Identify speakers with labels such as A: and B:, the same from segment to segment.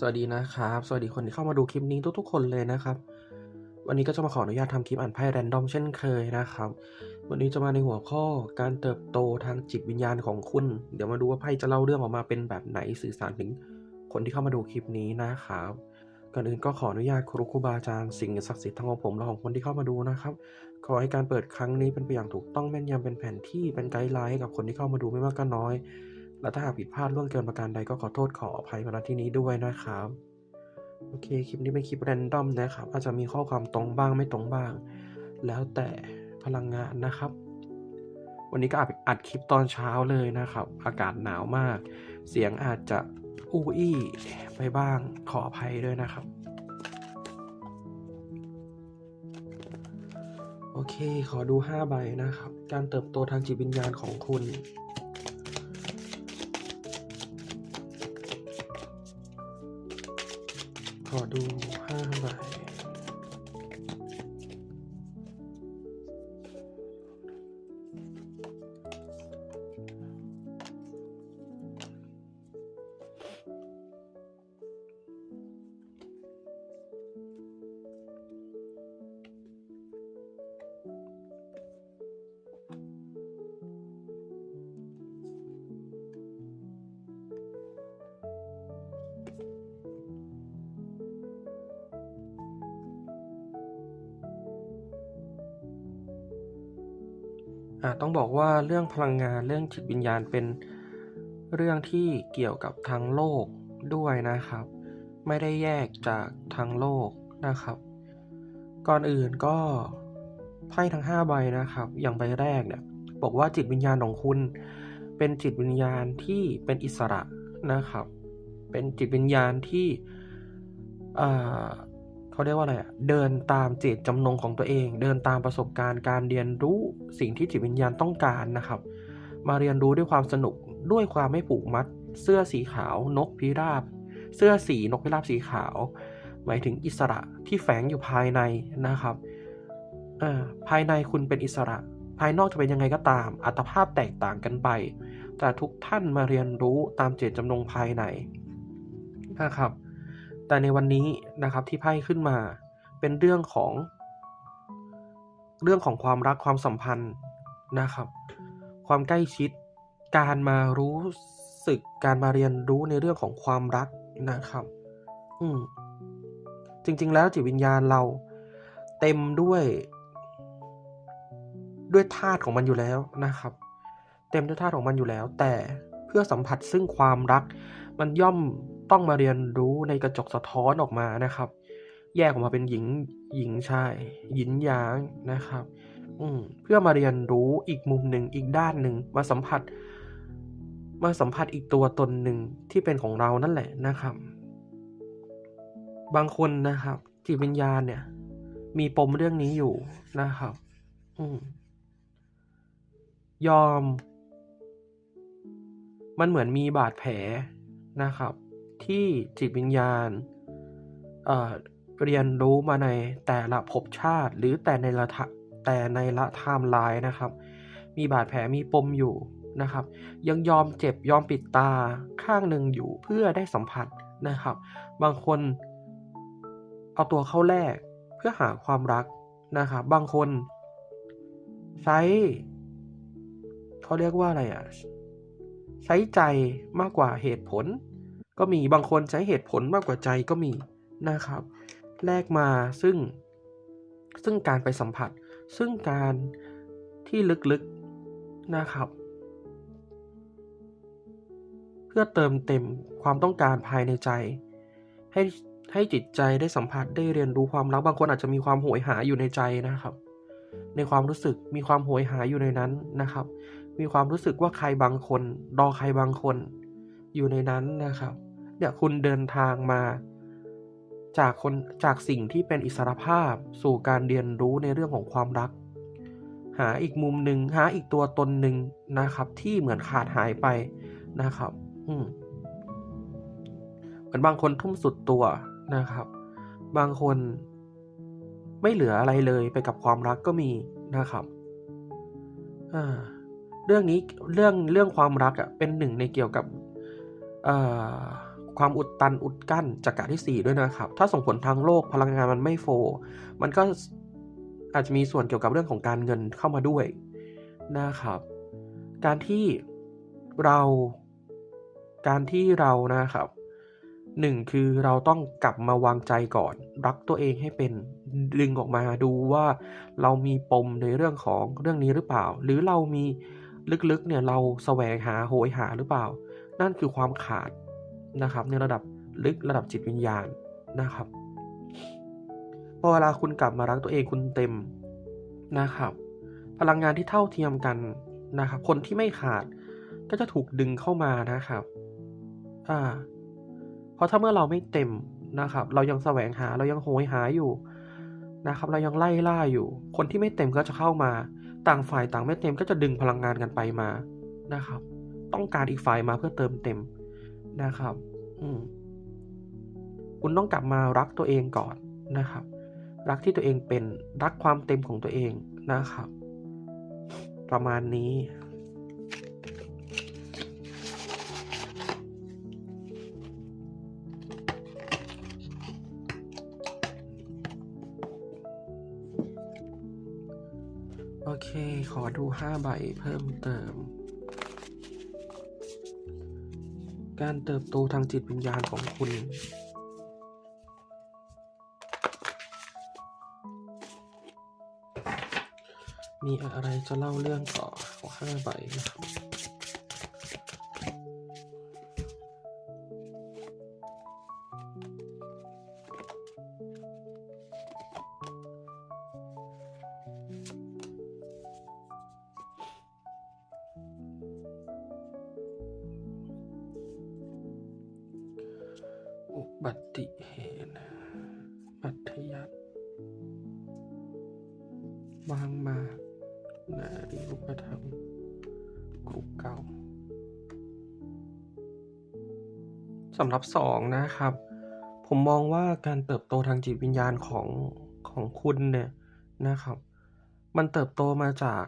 A: สวัสดีนะครับ สวัสดีคนที่เข้ามาดูคลิปนี้ทุกๆ คนเลยนะครับ วันนี้ก็จะมาขออนุญาตทำคลิปอ่านไพ่แรนดอมเช่นเคยนะครับ วันนี้จะมาในหัวข้อการเติบโตทางจิตวิญญาณของคุณ เดี๋ยวมาดูว่าไพ่จะเล่าเรื่องออกมาเป็นแบบไหนสื่อสารถึงคนที่เข้ามาดูคลิปนี้นะครับก่อนอื่นก็ขออนุญาตครูครูบาอาจารย์สิ่งศักดิ์สิทธิ์ทั้งของผมและของคนที่เข้ามาดูนะครับ ขอให้การเปิดครั้งนี้เป็นไปอย่างถูกต้องแม่นยำเป็นแผนที่เป็นไกด์ไลน์ให้กับคนที่เข้ามาดูไม่มากก็น้อย และถ้าหากผิดพลาดล่วงเกินประการใดก็ขอโทษขออภัยมาณที่นี้ด้วยนะครับ โอเค คลิปนี้เป็นคลิปแรนดอมนะครับ อาจจะมีข้อความตรงบ้างไม่ตรงบ้าง แล้วแต่พลังงานนะครับ วันนี้ก็อัดอัดคลิปตอนเช้าเลยนะครับ อากาศหนาวมาก เสียงอาจจะอู้อี้ไปบ้างขออภัยด้วยนะครับ โอเค ขอดู 5 ใบนะครับ การเติบโตทางจิตวิญญาณของคุณ ขอดูห้าใบ ต้องบอกว่าเรื่องพลังงานเรื่องจิตวิญญาณเป็นเรื่องที่เกี่ยวกับทางโลกด้วยนะครับ ไม่ได้แยกจากทางโลกนะครับ ก่อนอื่นก็ไพ่ทั้ง 5 ใบนะครับ อย่างใบแรกเนี่ยบอกว่าจิตวิญญาณของคุณเป็นจิตวิญญาณที่เป็นอิสระนะครับ เป็นจิตวิญญาณที่อ่า เขาเรียกว่าอะไรอะเดินตามเจตจำนงของตัวเอง เดินตามประสบการณ์การเรียนรู้สิ่งที่จิตวิญญาณต้องการนะครับ มาเรียนรู้ด้วยความสนุกด้วยความไม่ผูกมัด เสื้อสีขาวนกพิราบ เสื้อสีนกพิราบสีขาว หมายถึงอิสระที่แฝงอยู่ภายในนะครับอ่าภายในคุณเป็นอิสระ ภายนอกจะเป็นยังไงก็ตาม อัตภาพแตกต่างกันไป แต่ทุกท่านมาเรียนรู้ตามเจตจำนงภายในนะครับ แต่ในวันนี้นะครับที่ไพ่ขึ้นมา เป็นเรื่องของ เรื่องของความรักความสัมพันธ์นะครับ ความใกล้ชิด การมารู้สึกการมาเรียนรู้ในเรื่องของความรักนะครับ อืมจริง ๆ แล้วจิตวิญญาณเราเต็มด้วย ด้วยธาตุของมันอยู่แล้วนะครับ เต็มด้วยธาตุของมันอยู่แล้ว แต่เพื่อสัมผัสซึ่งความรัก มันย่อม ต้องมาเรียนรู้ในกระจกสะท้อนออกมานะครับ แยกออกมาเป็นหญิงหญิงชายหยินหยางนะครับ อืเพื่อมาเรียนรู้อีกมุมหนึ่งอีกด้านหนึ่งมาสัมผัส มาสัมผัสอีกตัวตนหนึ่งที่เป็นของเรานั่นแหละนะครับ บางคนนะครับ จิตวิญญาณเนี่ย มีปมเรื่องนี้อยู่นะครับ อืยอม มันเหมือนมีบาดแผลนะครับ ที่จิตวิญญาณเเรียนรู้มาในแต่ละภพชาติ หรือแต่ในละทะแต่ในละไทม์ไลน์นะครับ มีบาดแผลมีปมอยู่นะครับ ยังยอมเจ็บยอมปิดตาข้างหนึ่งอยู่เพื่อได้สัมผัสนะครับ บางคนเอาตัวเข้าแลกเพื่อหาความรักนะครับ บางคนใช้เขาเรียกว่าอะไรอะ ใช้ใจมากกว่าเหตุผล ก็มีบางคนใช้เหตุผลมากกว่าใจก็มีนะครับ แลกมาซึ่ง ซึ่งการไปสัมผัส ซึ่งการที่ลึกๆนะครับ เพื่อเติมเต็มความต้องการภายในใจ ให้ให้จิตใจได้สัมผัสได้เรียนรู้ความรักบางคนอาจจะมีความโหยหาอยู่ในใจนะครับ ในความรู้สึกมีความโหยหาอยู่ในนั้นนะครับ มีความรู้สึกว่าใครบางคน รอใครบางคนอยู่ในนั้นนะครับ เนี่ยคุณเดินทางมา จากคนจากสิ่งที่เป็นอิสรภาพสู่การเรียนรู้ในเรื่องของความรัก หาอีกมุมหนึ่งหาอีกตัวตนหนึ่งนะครับ ที่เหมือนขาดหายไปนะครับ อืมเหมือนบางคนทุ่มสุดตัวนะครับ บางคนไม่เหลืออะไรเลยไปกับความรักก็มีนะครับเรื่องนี้เรื่องเรื่องความรักอะเป็นหนึ่งในเกี่ยวกับอ่อ ความอุดตันอุดกั้นจากกะที่ 4 ด้วยนะครับ ถ้าส่งผลทางโลกพลังงานมันไม่โฟ มันก็อาจจะมีส่วนเกี่ยวกับเรื่องของการเงินเข้ามาด้วยนะครับ การที่เราการที่เรานะครับหนึ่งคือเราต้องกลับมาวางใจก่อน รักตัวเองให้เป็นดึงออกมาดูว่าเรามีปมในเรื่องของเรื่องนี้หรือเปล่า หรือเรามีลึกๆเนี่ยเราแสวงหาโหยหาหรือเปล่า นั่นคือความขาด นะครับ ในระดับลึกระดับจิตวิญญาณนะครับพอเวลาคุณกลับมารักตัวเองคุณเต็มนะครับ พลังงานที่เท่าเทียมกันนะครับ คนที่ไม่ขาดก็จะถูกดึงเข้ามานะครับอ่าเพราะถ้าเมื่อเราไม่เต็มนะครับ เรายังแสวงหาเรายังโหยหาอยู่นะครับ เรายังไล่ล่าอยู่ คนที่ไม่เต็มก็จะเข้ามา ต่างฝ่ายต่างไม่เต็มก็จะดึงพลังงานกันไปมานะครับ ต้องการอีกฝ่ายมาเพื่อเติมเต็ม นะครับ อืมคุณต้องกลับมารักตัวเองก่อนนะครับ รักที่ตัวเองเป็นรักความเต็มของตัวเองนะครับ ประมาณนี้โอเค ขอดู 5 ใบเพิ่มเติม การเติบโตทางจิตวิญญาณของคุณ มีอะไรจะเล่าเรื่องต่อขอ5ใบนะครับ สำหรับสองนะครับ ผมมองว่าการเติบโตทางจิตวิญญาณของของคุณเนี่ยนะครับ มันเติบโตมาจาก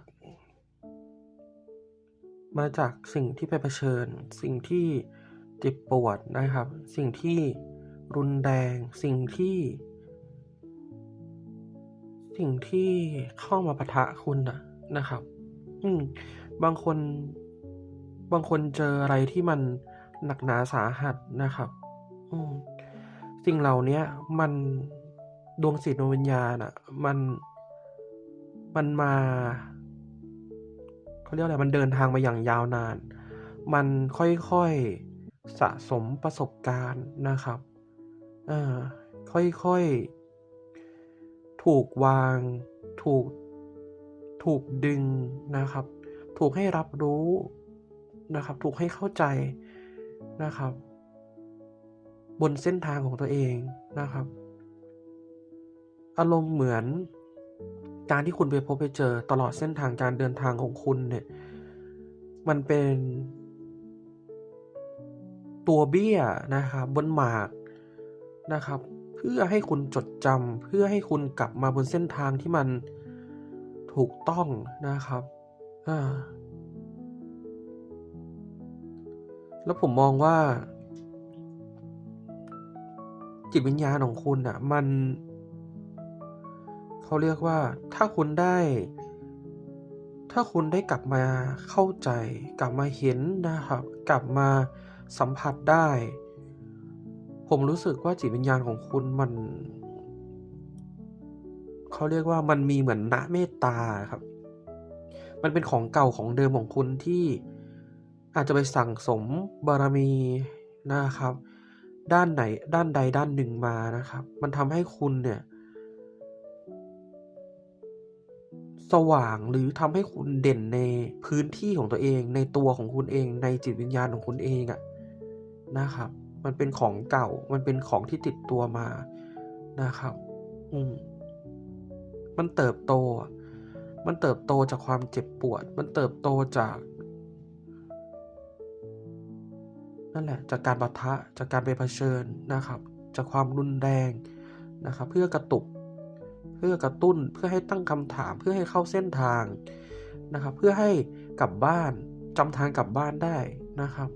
A: มาจากสิ่งที่ไปเผชิญ สิ่งที่เจ็บปวดนะครับ สิ่งที่รุนแรงสิ่งที่ สิ่งที่เข้ามาปะทะคุณนะนะครับ อืมบางคนบางคนเจออะไรที่มัน หนักหนาสาหัสนะครับ อืสิ่งเหล่านี้มันดวงจิตดวงวิญญาณอะมันมันมาเขาเรียกอะไรมันเดินทางมาอย่างยาวนาน มันค่อยๆสะสมประสบการณ์นะครับอ่าค่อยๆถูกวางถูกถูกดึงนะครับ ถูกให้รับรู้นะครับ ถูกให้เข้าใจ นะครับ บนเส้นทางของตัวเองนะครับ อารมณ์เหมือนการที่คุณไปพบไปเจอตลอดเส้นทางการเดินทางของคุณเนี่ย มันเป็นตัวเบี้ยนะครับบนหมากนะครับ เพื่อให้คุณจดจำเพื่อให้คุณกลับมาบนเส้นทางที่มันถูกต้องนะครับ อ่า แล้วผมมองว่า จิตวิญญาณของคุณอะ มันเขาเรียกว่า ถ้าคุณได้ ถ้าคุณได้กลับมาเข้าใจ กลับมาเห็นนะครับ กลับมาสัมผัสได้ ผมรู้สึกว่าจิตวิญญาณของคุณมันเขาเรียกว่ามันมีเหมือนณเมตตาครับ มันเป็นของเก่าของเดิมของคุณที่ อาจจะไปสั่งสมบารมีนะครับ ด้านไหนด้านใดด้านหนึ่งมานะครับ มันทำให้คุณเนี่ย สว่างหรือทำให้คุณเด่นในพื้นที่ของตัวเอง ในตัวของคุณเอง ในจิตวิญญาณของคุณเองอะนะครับ มันเป็นของเก่า มันเป็นของที่ติดตัวมานะครับ อืมมันเติบโต มันเติบโตจากความเจ็บปวด มันเติบโตจาก นั่นแหละจากการปะทะจากการไปเผชิญนะครับ จากความรุนแรงนะครับ เพื่อกระตุก เพื่อกระตุ้นเพื่อให้ตั้งคำถามเพื่อให้เข้าเส้นทางนะครับ เพื่อให้กลับบ้านจำทางกลับบ้านได้นะครับ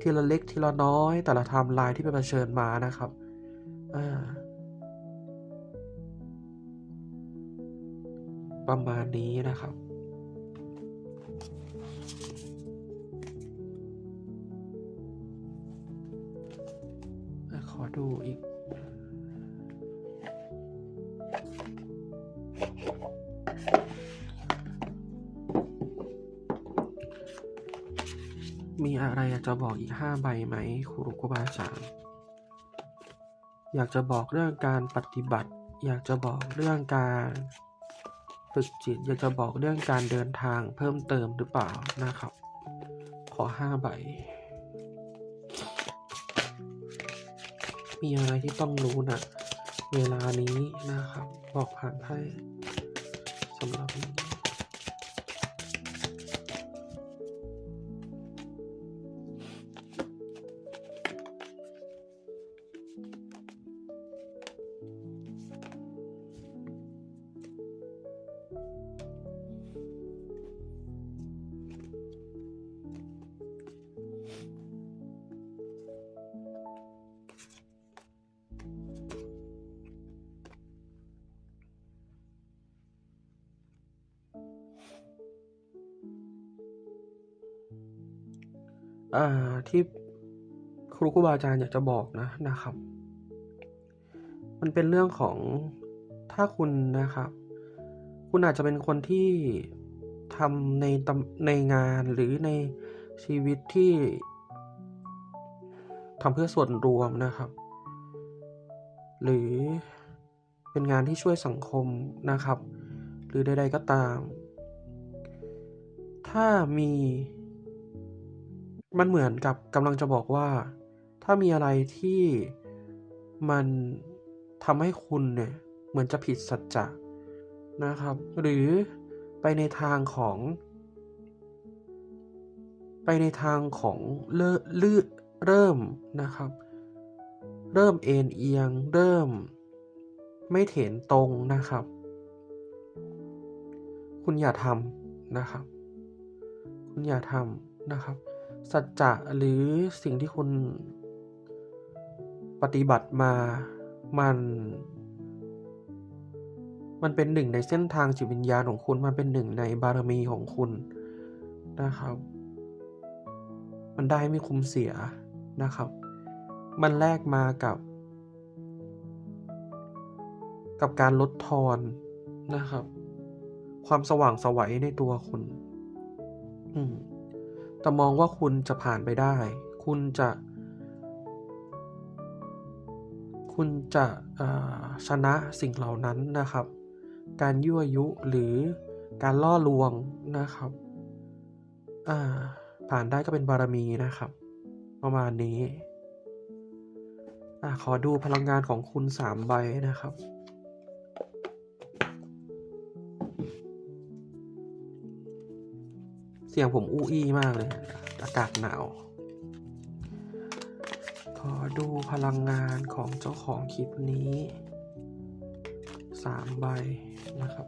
A: ทีละเล็กทีละน้อยแต่ละไทม์ไลน์ที่ไปเผชิญมานะครับประมาณนี้นะครับ ดูอีก มีอะไรอยากจะบอกอีกห้าใบไหมครูครูบาอาจารย์อยากจะบอกเรื่องการปฏิบัติ อยากจะบอกเรื่องการฝึกจิต อยากจะบอกเรื่องการเดินทางเพิ่มเติมหรือเปล่านะครับ ขอห้าใบ มีอะไรที่ต้องรู้นะเวลานี้นะครับ บอกผ่านไพ่สำหรับ ที่ครูครูบาอาจารย์อยากจะบอกนะนะครับ มันเป็นเรื่องของถ้าคุณนะครับ คุณอาจจะเป็นคนที่ทำในตำในงานหรือในชีวิตที่ทำเพื่อส่วนรวมนะครับ หรือเป็นงานที่ช่วยสังคมนะครับ หรือใดๆก็ตาม ถ้ามี มันเหมือนกับกำลังจะบอกว่า ถ้ามีอะไรที่มันทำให้คุณเนี่ยเหมือนจะผิดสัจจะนะครับ หรือไปในทางของ ไปในทางของเลิลือเริ่มนะครับ เริ่มเอ็นเอียง เริ่ม ไม่เถนตรงนะครับ คุณอย่าทำนะครับ คุณอย่าทำนะครับ สัจจะหรือสิ่งที่คุณปฏิบัติมามัน มันเป็นหนึ่งในเส้นทางจิตวิญญาณของคุณมันเป็นหนึ่งในบารมีของคุณนะครับ มันได้ไม่คุ้มเสียนะครับ มันแลกมากับ กับการลดทอนนะครับ ความสว่างสวัยในตัวคุณ อืม แต่มองว่าคุณจะผ่านไปได้ คุณจะ คุณจะชนะสิ่งเหล่านั้นนะครับ การยั่วยุหรือการล่อลวงนะครับ ผ่านได้ก็เป็นบารมีนะครับ ประมาณนี้อขอดูพลังงานของคุณสามใบนะครับ สียงผมอู้อี้มากเลย อากาศหนาว ขอดูพลังงานของเจ้าของคลิปนี้สามใบนะครับ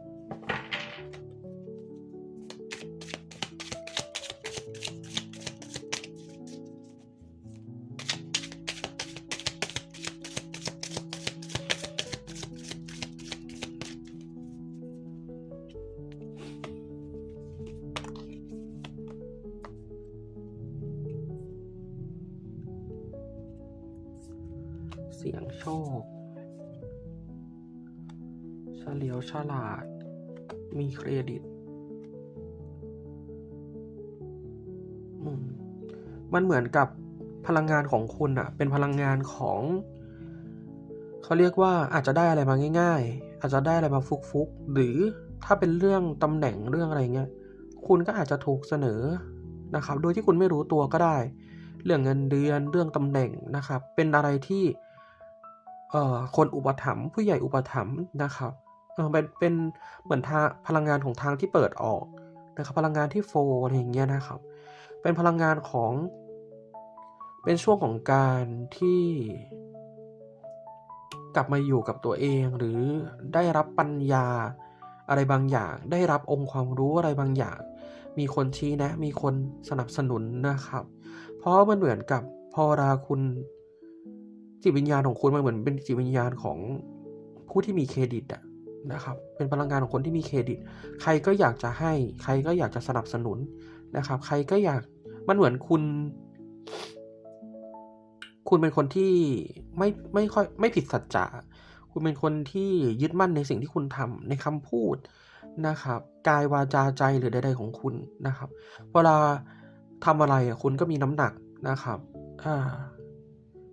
A: โชค เฉลียวฉลาด มีเครดิตมมันเหมือนกับพลังงานของคุณอะเป็นพลังงานของ เขาเรียกว่าอาจจะได้อะไรมาง่าย ๆ อาจจะได้อะไรมาฟุกๆ หรือถ้าเป็นเรื่องตำแหน่งเรื่องอะไรเงี้ย คุณก็อาจจะถูกเสนอนะครับ โดยที่คุณไม่รู้ตัวก็ได้ เรื่องเงินเดือนเรื่องตำแหน่งนะครับ เป็นอะไรที่ เอ่อคนอุปถัมภ์ผู้ใหญ่อุปถัมภ์นะครับเออเป็นเป็นเหมือนทางพลังงานของทางที่เปิดออกนะครับพลังงานที่โฟร์อะไรอย่างเงี้ยนะครับ เป็นพลังงานของ เป็นช่วงของการที่ กลับมาอยู่กับตัวเองหรือได้รับปัญญาอะไรบางอย่าง ได้รับองค์ความรู้อะไรบางอย่าง มีคนชี้แนะ มีคนสนับสนุนนะครับ เพราะมันเหมือนกับพอเวลาคุณ จิตวิญญาณของคุณมันเหมือนเป็นจิตวิญญาณของผู้ที่มีเครดิตอะนะครับ เป็นพลังงานของคนที่มีเครดิต ใครก็อยากจะให้ ใครก็อยากจะสนับสนุนนะครับ ใครก็อยาก มันเหมือนคุณ คุณเป็นคนที่ไม่ไม่ค่อยไม่ผิดสัจจะ คุณเป็นคนที่ยึดมั่นในสิ่งที่คุณทำในคำพูดนะครับ กายวาจาใจหรือใดๆของคุณนะครับ เวลาทำอะไรคุณก็มีน้ำหนักนะครับ อ่า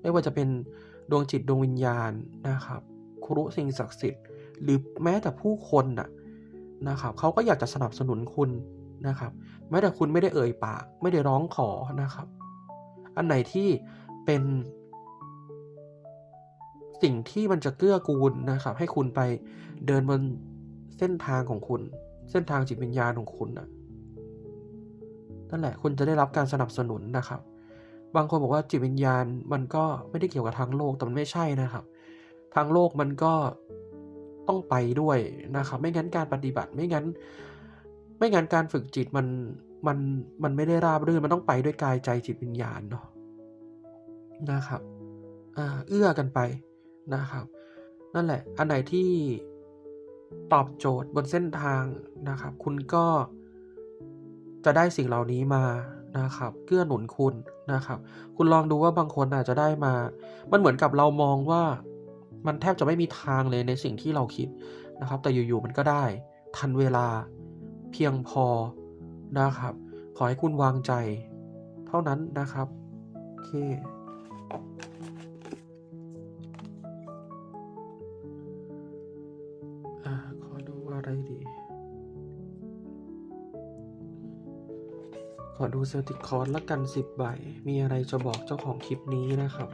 A: ไม่ว่าจะเป็นดวงจิตดวงวิญญาณนะครับ ครุสิ่งศักดิ์สิทธิ์ หรือแม้แต่ผู้คนน่ะนะครับเขาก็อยากจะสนับสนุนคุณนะครับ แม้แต่คุณไม่ได้เอ่ยปาก ไม่ได้ร้องขอนะครับ อันไหนที่เป็น สิ่งที่มันจะเกื้อกูลนะครับ ให้คุณไปเดินบนเส้นทางของคุณ เส้นทางจิตวิญญาณของคุณนะนั่นแหละคุณจะได้รับการสนับสนุนนะครับ บางคนบอกว่าจิตวิญญาณมันก็ไม่ได้เกี่ยวกับทางโลกแต่มันไม่ใช่นะครับ ทางโลกมันก็ต้องไปด้วยนะครับ ไม่งั้นการปฏิบัติไม่งั้น ไม่งั้นการฝึกจิตมันมันมันไม่ได้ราบรื่นมันต้องไปด้วยกายใจจิตวิญญาณเนาะนะครับอ่าเอื้อกันไปนะครับ นั่นแหละ อันไหนที่ตอบโจทย์บนเส้นทางนะครับ คุณก็จะได้สิ่งเหล่านี้มา นะครับ เกื้อหนุนคุณนะครับ คุณลองดูว่าบางคนอาจจะได้มา มันเหมือนกับเรามองว่ามันแทบจะไม่มีทางเลยในสิ่งที่เราคิดนะครับ แต่อยู่ๆมันก็ได้ ทันเวลาเพียงพอนะครับ ขอให้คุณวางใจ เท่านั้นนะครับ โอเค ขอดูเซลติคอร์สละกันสิบใบ มีอะไรจะบอกเจ้าของคลิปนี้นะครับ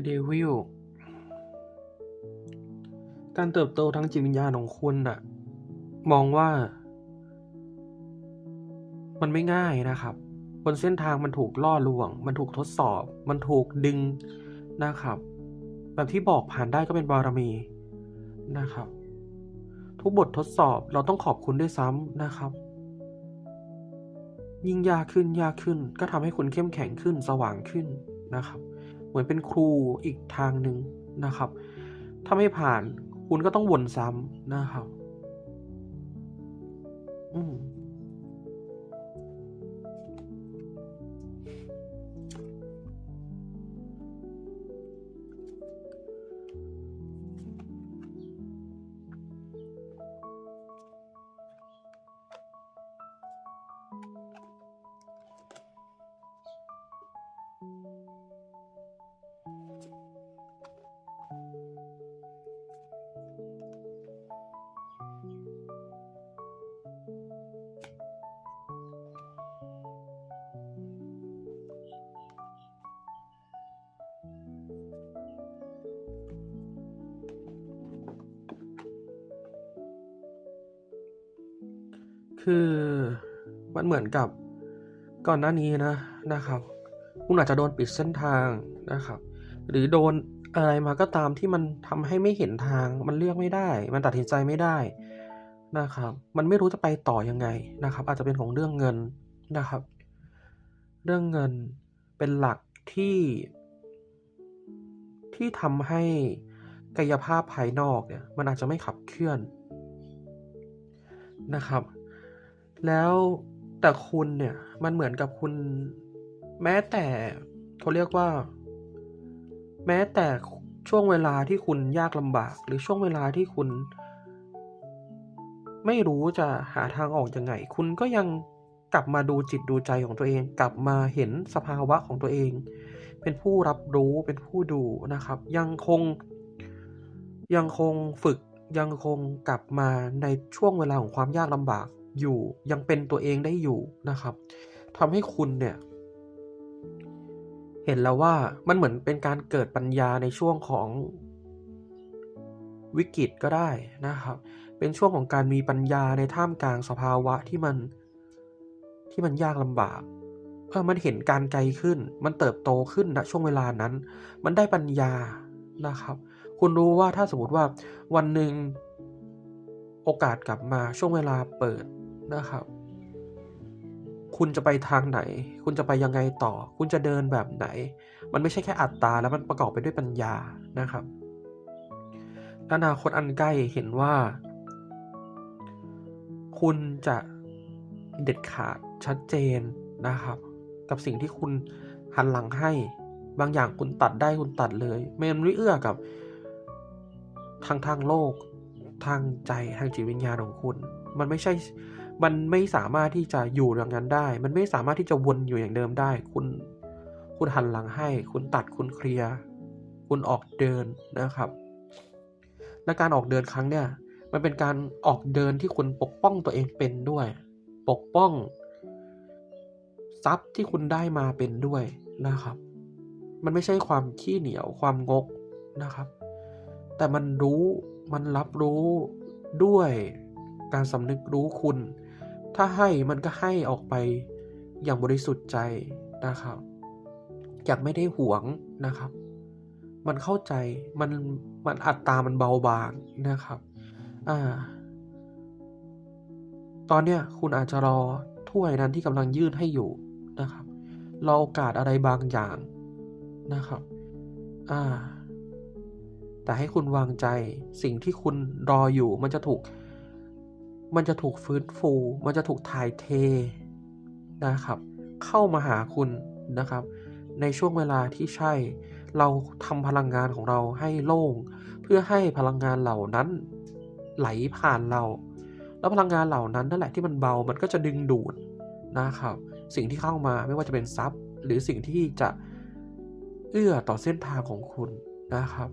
A: The Devil การเติบโตทางจิตวิญญาณของคุณน่ะ มองว่า มันไม่ง่ายนะครับ บนเส้นทางมันถูกล่อลวง มันถูกทดสอบ มันถูกดึงนะครับ แบบที่บอกผ่านได้ก็เป็นบารมีนะครับ ทุกบททดสอบเราต้องขอบคุณด้วยซ้ำนะครับยิ่งยากขึ้นยากขึ้นก็ทำให้คุณเข้มแข็งขึ้นสว่างขึ้นนะครับ เหมือนเป็นครูอีกทางหนึ่งนะครับ ถ้าไม่ผ่านคุณก็ต้องวนซ้ำนะครับ อืม คือมันเหมือนกับก่อนหน้านี้นะนะครับ คุณอาจจะโดนปิดเส้นทางนะครับ หรือโดนอะไรมาก็ตามที่มันทำให้ไม่เห็นทาง มันเลือกไม่ได้ มันตัดสินใจไม่ได้นะครับ มันไม่รู้จะไปต่อยังไงนะครับ อาจจะเป็นของเรื่องเงินนะครับ เรื่องเงินเป็นหลักที่ ที่ทำให้กายภาพภายนอกเนี่ย มันอาจจะไม่ขับเคลื่อนนะครับ แล้วแต่คุณเนี่ย มันเหมือนกับคุณ แม้แต่เขาเรียกว่า แม้แต่ช่วงเวลาที่คุณยากลำบาก หรือช่วงเวลาที่คุณ ไม่รู้จะหาทางออกยังไง คุณก็ยังกลับมาดูจิตดูใจของตัวเอง กลับมาเห็นสภาวะของตัวเอง เป็นผู้รับรู้เป็นผู้ดูนะครับ ยังคง ยังคงฝึกยังคงกลับมาในช่วงเวลาของความยากลำบาก อยู่ยังเป็นตัวเองได้อยู่นะครับทำให้คุณเนี่ย เห็นแล้วว่ามันเหมือนเป็นการเกิดปัญญาในช่วงของวิกฤตก็ได้นะครับ เป็นช่วงของการมีปัญญาในท่ามกลางสภาวะที่มันที่มันยากลำบากเออมันเห็นการไกลขึ้น มันเติบโตขึ้นณช่วงเวลานั้น มันได้ปัญญานะครับ คุณรู้ว่าถ้าสมมติว่าวันหนึ่งโอกาสกลับมาช่วงเวลาเปิด นะครับ คุณจะไปทางไหน คุณจะไปยังไงต่อ คุณจะเดินแบบไหน มันไม่ใช่แค่อัตตาแล้วมันประกอบไปด้วยปัญญานะครับอนาคตอันใกล้เห็นว่า คุณจะเด็ดขาดชัดเจนนะครับ กับสิ่งที่คุณหันหลังให้ บางอย่างคุณตัดได้คุณตัดเลยไม่มันไม่เอื้อกับ ทางทางโลก ทางใจทางจิตวิญญาณของคุณ มันไม่ใช่ มันไม่สามารถที่จะอยู่อย่างนั้นได้ มันไม่สามารถที่จะวนอยู่อย่างเดิมได้ คุณ คุณหันหลังให้ คุณตัด คุณเคลียร์ คุณออกเดินนะครับ และการออกเดินครั้งเนี่ย มันเป็นการออกเดินที่คุณปกป้องตัวเองเป็นด้วย ปกป้อง ทรัพย์ที่คุณได้มาเป็นด้วยนะครับ มันไม่ใช่ความขี้เหนียว ความงกนะครับ แต่มันรู้ มันรับรู้ด้วยการสำนึกรู้คุณ ถ้าให้มันก็ให้ออกไปอย่างบริสุทธิ์ใจนะครับ อยากไม่ได้หวงนะครับ มันเข้าใจมันมันอัตตามันเบาบางนะครับ อ่า ตอนเนี้ยคุณอาจจะรอถ้วยนั้นที่กำลังยื่นให้อยู่นะครับรอโอกาสอะไรบางอย่างนะครับ อ่า แต่ให้คุณวางใจสิ่งที่คุณรออยู่มันจะถูก มันจะถูกฟื้นฟู มันจะถูกถ่ายเทนะครับ เข้ามาหาคุณนะครับ ในช่วงเวลาที่ใช่ เราทำพลังงานของเราให้โล่ง เพื่อให้พลังงานเหล่านั้นไหลผ่านเรา แล้วพลังงานเหล่านั้นนั่นแหละที่มันเบา มันก็จะดึงดูดนะครับ สิ่งที่เข้ามาไม่ว่าจะเป็นทรัพย์ หรือสิ่งที่จะเอื้อต่อเส้นทางของคุณนะครับ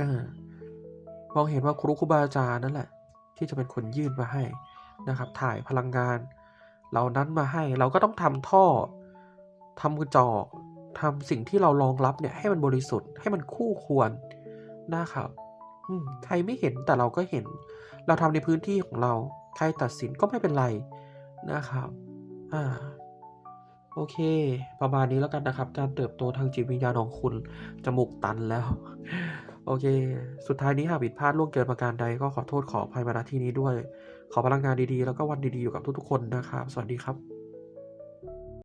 A: อมองเห็นว่าครูครูบาอาจารย์นั่นแหละ ที่จะเป็นคนยื่นมาให้นะครับ ถ่ายพลังงาน เหล่านั้นมาให้ เราก็ต้องทำท่อทำกระจอกทำสิ่งที่เรารองรับเนี่ยให้มันบริสุทธิ์ให้มันคู่ควรนะครับใครไม่เห็นแต่เราก็เห็น เราทำในพื้นที่ของเรา ใครตัดสินก็ไม่เป็นไรนะครับ อ่า โอเค ประมาณนี้แล้วกันนะครับ การเติบโตทางจิตวิญญาณของคุณจมูกตันแล้ว โอเค สุดท้ายนี้หากผิดพลาดล่วงเกินประการใดก็ขอโทษขออภัยมาณที่นี้ด้วย ขอพลังงานดีๆ แล้วก็วันดีๆ อยู่กับทุกๆคนนะครับ สวัสดีครับ